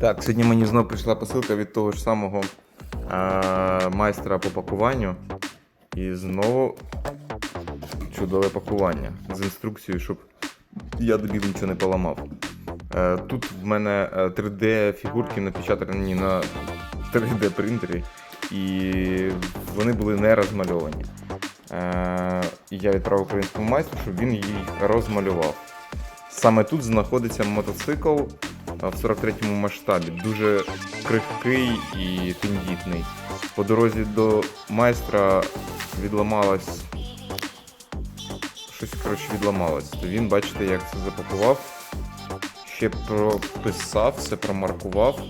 Так, сьогодні мені знову прийшла посилка від того ж самого е- майстра по пакуванню. І знову чудове пакування з інструкцією, щоб я дебіл нічого не поламав. Е, тут в мене е, 3D-фігурки напечатані на 3D принтері, і вони були не розмальовані. Е, я відправив українському майстру, щоб він їх розмалював. Саме тут знаходиться мотоцикл а, в 43-му масштабі, дуже крихкий і тендітний. По дорозі до майстра відламалась. Щось коротше відламалось. Він, бачите, як це запакував. Ще прописав, все промаркував.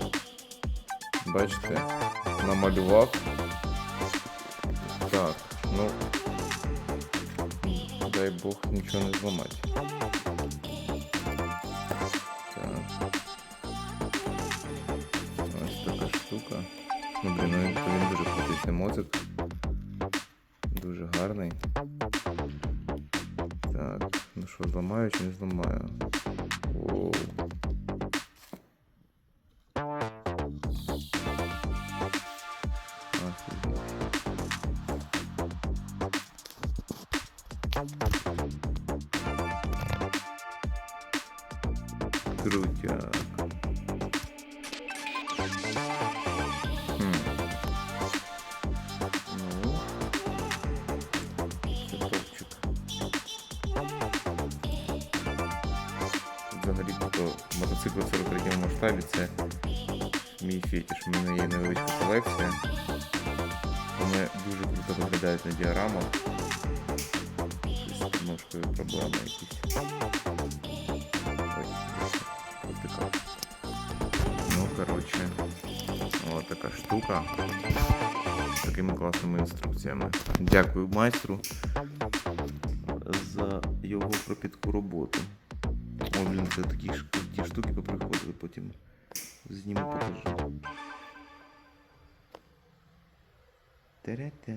Бачите, намалював. Так, ну. Дай Бог нічого не зламати. Штука. Ну, блін, ну він, дуже крутий мотик. Дуже гарний. Так, ну що, зламаю чи не зламаю? Оу. Крутяк. Взагалі то мотоцикл в 43 масштабі це мій фетиш. У мене є невеличка колекція. Вони дуже круто виглядають на діарамах. Ножкою проблеми якісь. Ну, коротше, ось така штука. З такими класними інструкціями. Дякую майстру за його кропітку роботу. О, блін, це такі ті штуки поприходили, потім зніму покажу. Та-ра-та.